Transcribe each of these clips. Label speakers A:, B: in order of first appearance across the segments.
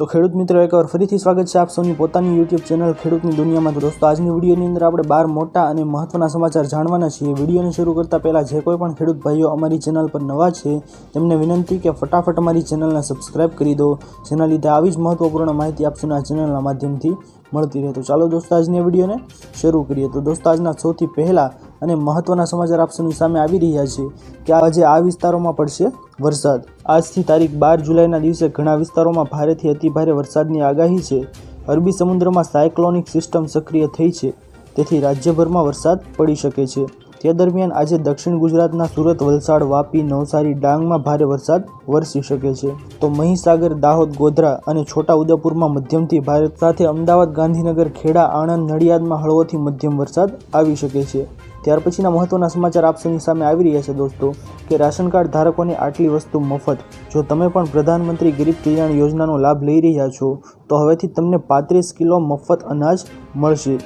A: તો ખેડૂત મિત્રો એકવાર ફરીથી સ્વાગત છે આપ સૌની પોતાની યુટ્યુબ ચેનલ ખેડૂતની દુનિયામાં. તો દોસ્તો, આજની વિડીયોની અંદર આપણે બાર મોટા અને મહત્વના સમાચાર જાણવાના છીએ. વિડીયોને શરૂ કરતાં પહેલાં જે કોઈ પણ ખેડૂત ભાઈઓ અમારી ચેનલ પર નવા છે, તેમને વિનંતી કે ફટાફટ અમારી ચેનલને સબસ્ક્રાઇબ કરી દો. જેના લીધે આવી જ મહત્વપૂર્ણ માહિતી આપશું આ ચેનલના માધ્યમથી મળતી રહે. તો ચાલો દોસ્તો, આજની વિડીયોને શરૂ કરીએ. તો દોસ્તો, આજના સૌથી પહેલાં અને મહત્વના સમાચાર આપ સામે આવી રહ્યા છે કે આજે આ વિસ્તારોમાં પડશે વરસાદ. આજથી તારીખ બાર જુલાઈના દિવસે ઘણા વિસ્તારોમાં ભારેથી અતિભારે વરસાદની આગાહી છે. અરબી સમુદ્રમાં સાયક્લોનિક સિસ્ટમ સક્રિય થઈ છે. તેથી રાજ્યભરમાં વરસાદ પડી શકે છે. તે દરમિયાન આજે દક્ષિણ ગુજરાતના સુરત, વલસાડ, વાપી, નવસારી ડાંગમાં ભારે વરસાદ વરસી શકે છે. તો મહીસાગર, દાહોદ, ગોધરા અને છોટા ઉદેપુરમાં મધ્યમથી ભારે સાથે અમદાવાદ, ગાંધીનગર, ખેડા, આણંદ, નડિયાદમાં હળવોથી મધ્યમ વરસાદ આવી શકે છે. ત્યાર પછીના મહત્વના સમાચાર આપસની સામે આવી રહ્યા છે દોસ્તો, કે રાશન કાર્ડ ધારકોને આટલી વસ્તુ મફત. જો તમે પણ પ્રધાનમંત્રી ગરીબ કલ્યાણ યોજનાનો લાભ લઈ રહ્યા છો, તો હવેથી તમને પાંત્રીસ કિલો મફત અનાજ મળશે.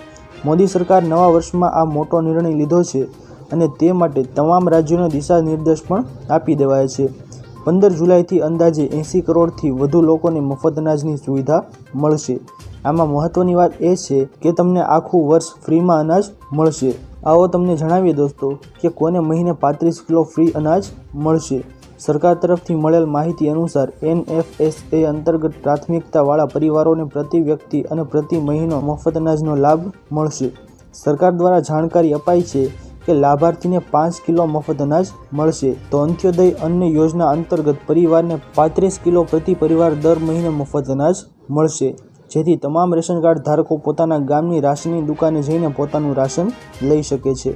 A: મોદી સરકાર નવા વર્ષમાં આ મોટો નિર્ણય લીધો છે. અને તે માટે તમામ રાજ્યોને દિશા નિર્દેશ પણ આપી દેવાયા છે. પંદર જુલાઈથી અંદાજે એંસી કરોડથી વધુ લોકોને મફત અનાજની સુવિધા મળશે. આમાં મહત્ત્વની વાત એ છે કે તમને આખું વર્ષ ફ્રીમાં અનાજ મળશે. આવો તમને જણાવીએ દોસ્તો કે કોને મહિને પાંત્રીસ કિલો ફ્રી અનાજ મળશે. સરકાર તરફથી મળેલ માહિતી અનુસાર એનએફએસએ અંતર્ગત પ્રાથમિકતાવાળા પરિવારોને પ્રતિ વ્યક્તિ અને પ્રતિ મહિનો મફત અનાજનો લાભ મળશે. સરકાર દ્વારા જાણકારી અપાઈ છે કે લાભાર્થીને પાંચ કિલો મફત અનાજ મળશે. તો અંત્યોદય અન્ન યોજના અંતર્ગત પરિવારને પાંત્રીસ કિલો પ્રતિ પરિવાર દર મહિને મફત અનાજ મળશે. જેથી તમામ રેશન કાર્ડ ધારકો પોતાના ગામની રાશનની દુકાને જઈને પોતાનું રાશન લઈ શકે છે.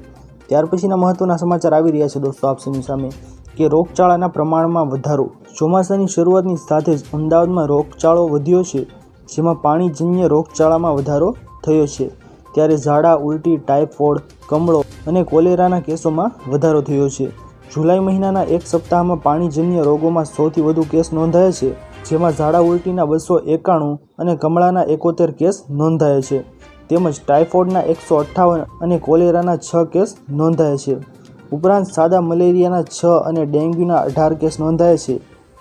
A: ત્યાર પછીના મહત્ત્વના સમાચાર આવી રહ્યા છે દોસ્તો આપસની સામે, કે રોગચાળાના પ્રમાણમાં વધારો. ચોમાસાની શરૂઆતની સાથે જ અમદાવાદમાં રોગચાળો વધ્યો છે, જેમાં પાણીજન્ય રોગચાળામાં વધારો થયો છે. ત્યારે ઝાડા, ઉલટી, ટાઇફોઇડ, કમળો અને કોલેરાના કેસોમાં વધારો થયો છે. જુલાઈ મહિનાના એક સપ્તાહમાં પાણીજન્ય રોગોમાં સૌથી વધુ કેસ નોંધાયા છે, જેમાં ઝાડા, ઉલટીના બસો એકાણું અને કમળાના એકોતેર કેસ નોંધાયા છે. તેમજ ટાઇફોઇડના એકસો અઠ્ઠાવન અને કોલેરાના છ કેસ નોંધાયા છે. ઉપરાંત સાદા મલેરિયાના છ અને ડેન્ગ્યુના અઢાર કેસ નોંધાયા છે.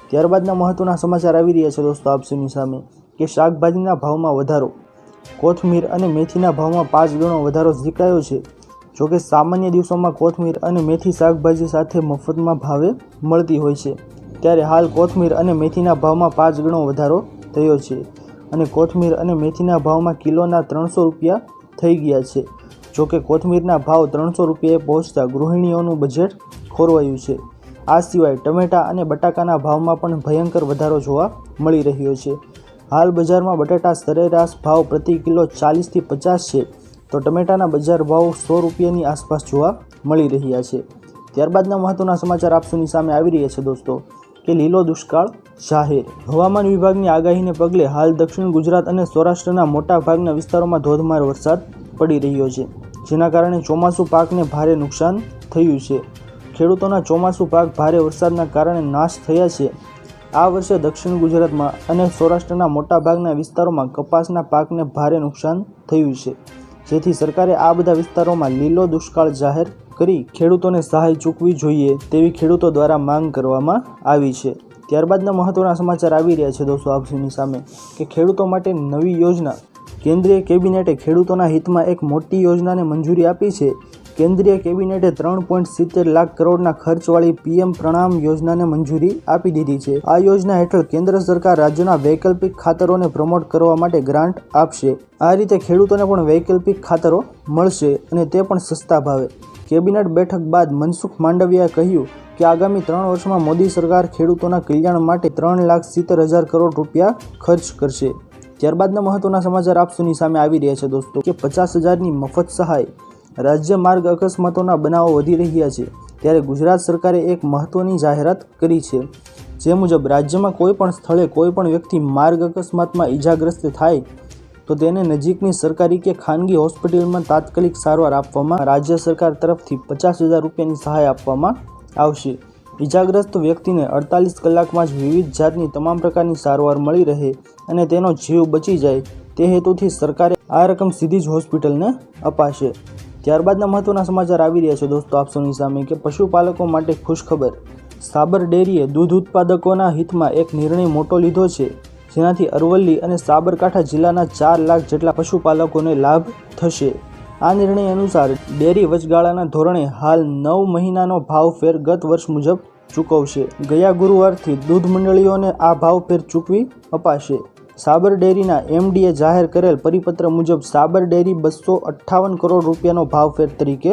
A: ત્યારબાદના મહત્વના સમાચાર આવી રહ્યા છે દોસ્તો આપસીની સામે, કે શાકભાજીના ભાવમાં વધારો કોથમીર અને મેથીના ભાવમાં પાંચ ગણો વધારો ઝીકાયો છે. જોકે સામાન્ય દિવસોમાં કોથમીર અને મેથી શાકભાજી સાથે મફતમાં ભાવે મળતી હોય છે. ત્યારે હાલ કોથમીર અને મેથીના ભાવમાં પાંચ ગણો વધારો થયો છે અને કોથમીર અને મેથીના ભાવમાં કિલોના ત્રણસો રૂપિયા થઈ ગયા છે. જોકે કોથમીરના ભાવ ત્રણસો રૂપિયાએ પહોંચતા ગૃહિણીઓનું બજેટ ખોરવાયું છે. આ સિવાય ટમેટા અને બટાકાના ભાવમાં પણ ભયંકર વધારો જોવા મળી રહ્યો છે. હાલ બજારમાં બટાટા સરેરાશ ભાવ પ્રતિ કિલો ચાલીસથી પચાસ છે. તો ટમેટાના બજાર ભાવ સો રૂપિયાની આસપાસ જોવા મળી રહ્યા છે. ત્યારબાદના મહત્વના સમાચાર આપસુની સામે આવી રહ્યા છે દોસ્તો. કે લીલો દુષ્કાળ જાહેર. હવામાન વિભાગની આગાહીને પગલે હાલ દક્ષિણ ગુજરાત અને સૌરાષ્ટ્રના મોટા ભાગના વિસ્તારોમાં ધોધમાર વરસાદ પડી રહ્યો છે. જેના કારણે ચોમાસુ પાકને ભારે નુકસાન થયું છે. ખેડૂતોના ચોમાસુ પાક ભારે વરસાદના કારણે નાશ થયા છે. આ વર્ષે દક્ષિણ ગુજરાતમાં અને સૌરાષ્ટ્રના મોટાભાગના વિસ્તારોમાં કપાસના પાકને ભારે નુકસાન થયું છે. જેથી સરકારે આ બધા વિસ્તારોમાં લીલો દુષ્કાળ જાહેર કરી ખેડૂતોને સહાય ચૂકવી જોઈએ તેવી ખેડૂતો દ્વારા માંગ કરવામાં આવી છે. ત્યારબાદના મહત્વના સમાચાર આવી રહ્યા છે દોસ્તો આપસીની સામે, કે ખેડૂતો માટે નવી યોજના. કેન્દ્રીય કેબિનેટે ખેડૂતોના હિતમાં એક મોટી યોજનાને મંજૂરી આપી છે. કેન્દ્રીય કેબિનેટે ત્રણ પોઈન્ટ સિત્તેર લાખ કરોડના ખર્ચવાળી પીએમ પ્રણામ યોજનાને મંજૂરી આપી દીધી છે. આ યોજના હેઠળ કેન્દ્ર સરકાર રાજ્યોના વૈકલ્પિક ખાતરોને પ્રમોટ કરવા માટે ગ્રાન્ટ આપશે. આ રીતે ખેડૂતોને પણ વૈકલ્પિક ખાતરો મળશે અને તે પણ સસ્તા ભાવે. કેબિનેટ બેઠક બાદ મનસુખ માંડવિયાએ કહ્યું કે આગામી ત્રણ વર્ષમાં મોદી સરકાર ખેડૂતોના કલ્યાણ માટે ત્રણ લાખ સિત્તેર હજાર કરોડ રૂપિયા ખર્ચ કરશે. ત્યારબાદના મહત્વના સમાચાર આપ સુની સામે આવી રહ્યા છે દોસ્તો કે પચાસ હજારની મફત સહાય રાજ્ય માર્ગ અકસ્માતોના બનાવો વધી રહ્યા છે, ત્યારે ગુજરાત સરકારે એક મહત્વની જાહેરાત કરી છે. જે મુજબ, રાજ્યમાં કોઈ પણ સ્થળે કોઈ પણ વ્યક્તિ માર્ગ અકસ્માતમાં ઈજાગ્રસ્ત થાય, તો તેને નજીકની સરકારી કે ખાનગી હોસ્પિટલમાં તાત્કાલિક સારવાર આપવામાં રાજ્ય સરકાર તરફથી પચાસ હજાર રૂપિયાની સહાય આપવામાં આવશે. ઈજાગ્રસ્ત વ્યક્તિને અડતાલીસ કલાકમાં જ વિવિધ જાતની તમામ પ્રકારની સારવાર મળી રહે અને તેનો જીવ બચી જાય, તે હેતુથી સરકારે આ રકમ સીધી જ હોસ્પિટલને અપાશે. ત્યારબાદના મહત્વના સમાચાર આવી રહ્યા છે દોસ્તો આપ સૌની સામે કે પશુપાલકો માટે ખુશખબર. સાબર ડેરીએ દૂધ ઉત્પાદકોના હિતમાં એક નિર્ણય મોટો લીધો છે, જેનાથી અરવલ્લી અને સાબરકાંઠા જિલ્લાના ચાર લાખ જેટલા પશુપાલકોને લાભ થશે. આ નિર્ણય અનુસાર ડેરી વચગાળાના ધોરણે હાલ નવ મહિનાનો ભાવ ફેર ગત વર્ષ મુજબ ચૂકવશે. ગયા ગુરુવારથી દૂધ મંડળીઓને આ ભાવ ફેર ચૂકવી અપાશે. સાબર ડેરીના એમડીએ જાહેર કરેલ પરિપત્ર મુજબ સાબર ડેરી બસો અઠ્ઠાવન કરોડ રૂપિયાનો ભાવફેર તરીકે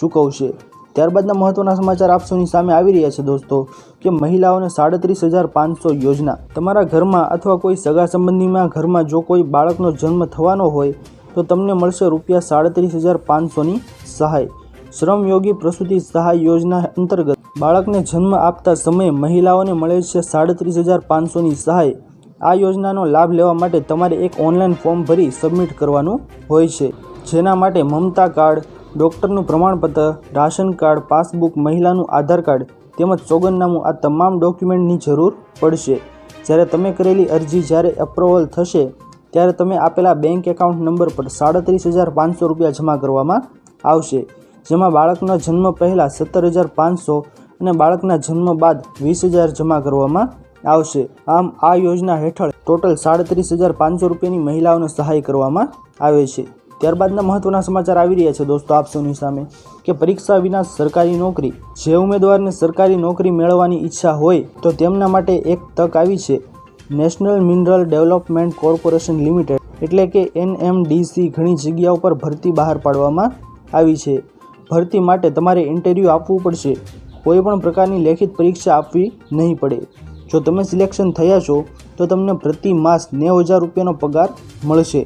A: ચૂકવશે. ત્યારબાદના મહત્વના સમાચાર આપસોની સામે આવી રહ્યા છે દોસ્તો, કે મહિલાઓને સાડત્રીસ હજાર પાંચસો યોજના. તમારા ઘરમાં અથવા કોઈ સગા સંબંધીમાં ઘરમાં જો કોઈ બાળકનો જન્મ થવાનો હોય, તો તમને મળશે રૂપિયા સાડત્રીસ હજાર પાંચસોની સહાય. શ્રમયોગી પ્રસૂતિ સહાય યોજના અંતર્ગત બાળકને જન્મ આપતા સમયે મહિલાઓને મળે છે સાડત્રીસ હજાર પાંચસોની સહાય. આ યોજનાનો લાભ લેવા માટે તમારે એક ઓનલાઈન ફોર્મ ભરી સબમિટ કરવાનું હોય છે. જેના માટે મમતા કાર્ડ, ડૉક્ટરનું પ્રમાણપત્ર, રાશન કાર્ડ, પાસબુક, મહિલાનું આધાર કાર્ડ તેમજ સોગંદનામું આ તમામ ડોક્યુમેન્ટની જરૂર પડશે. જ્યારે તમે કરેલી અરજી જ્યારે એપ્રુવલ થશે, ત્યારે તમે આપેલા બેંક એકાઉન્ટ નંબર પર સાડત્રીસ હજાર પાંચસો રૂપિયા જમા કરવામાં આવશે. જેમાં બાળકના જન્મ પહેલાં સત્તર હજાર પાંચસો અને બાળકના જન્મ બાદ વીસ હજાર જમા કરવામાં આવશે. આમ, આ યોજના હેઠળ ટોટલ સાડત્રીસ હજાર પાંચસો રૂપિયાની મહિલાઓને સહાય કરવામાં આવે છે. ત્યારબાદના મહત્વના સમાચાર આવી રહ્યા છે દોસ્તો આપ સામે. કે પરીક્ષા વિના સરકારી નોકરી, જે ઉમેદવારને સરકારી નોકરી મેળવવાની ઈચ્છા હોય, તો તેમના માટે એક તક આવી છે. National mineral development corporation limited, એટલે કે એનએમડીસી ઘણી જગ્યાઓ પર ભરતી બહાર પાડવામાં આવી છે. ભરતી માટે તમારે ઇન્ટરવ્યૂ આપવું પડશે. કોઈ પણ પ્રકારની લેખિત પરીક્ષા આપવી નહીં પડે. જો તમે સિલેક્શન થયા છો, તો તમને પ્રતિ માસ નેવું હજાર રૂપિયાનો પગાર મળશે.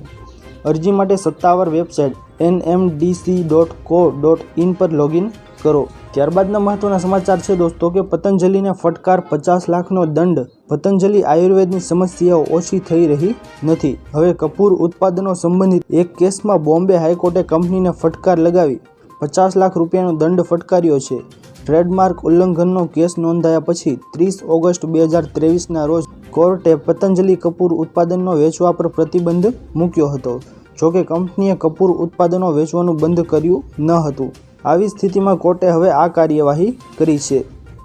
A: અરજી માટે સત્તાવાર website N M DC dot co dot in પર લોગિન કરો. ત્યારબાદના મહત્વના સમાચાર છે દોસ્તો કે પતંજલિને ફટકાર પચાસ લાખનો દંડ. પતંજલિ આયુર્વેદની સમસ્યાઓ ઓછી થઈ રહી નથી. હવે કપૂર ઉત્પાદનો સંબંધિત એક કેસમાં બોમ્બે હાઈકોર્ટે કંપનીને ફટકાર લગાવી. પચાસ લાખ રૂપિયાનો દંડ ફટકાર્યો છે. ટ્રેડમાર્ક ઉલ્લંઘનનો કેસ નોંધાયા પછી ત્રીસ ઓગસ્ટ બે હજાર ત્રેવીસના રોજ કોર્ટે પતંજલિ કપૂર ઉત્પાદનનો વેચવા પર પ્રતિબંધ મૂક્યો હતો. જોકે કંપનીએ કપૂર ઉત્પાદનો વેચવાનું બંધ કર્યું ન હતું. આવી સ્થિતિમાં કોર્ટે હવે આ કાર્યવાહી કરી છે.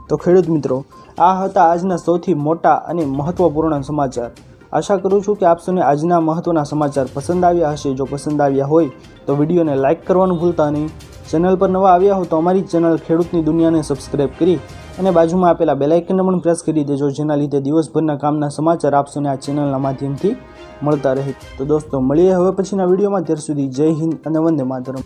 A: તો ખેડૂત મિત્રો, આ હતા આજના સૌથી મોટા અને મહત્વપૂર્ણ સમાચાર. આશા કરું છું કે આપ આજના મહત્વના સમાચાર પસંદ આવ્યા હશે. જો પસંદ આવ્યા હોય તો વિડીયોને લાઇક કરવાનું ભૂલતા નહીં. ચેનલ પર નવા આવ્યા હો તો અમારી ચેનલ ખેડૂતની દુનિયાને સબસ્ક્રાઇબ કરી અને બાજુમાં આપેલા બેલાઇકનને પણ પ્રેસ કરી દેજો, જેના લીધે દિવસભરના કામના સમાચાર આપશોને આ ચેનલના માધ્યમથી મળતા રહે. તો દોસ્તો, મળીએ હવે પછીના વિડીયોમાં. ત્યાર સુધી જય હિન્દ અને વંદે માતરમ.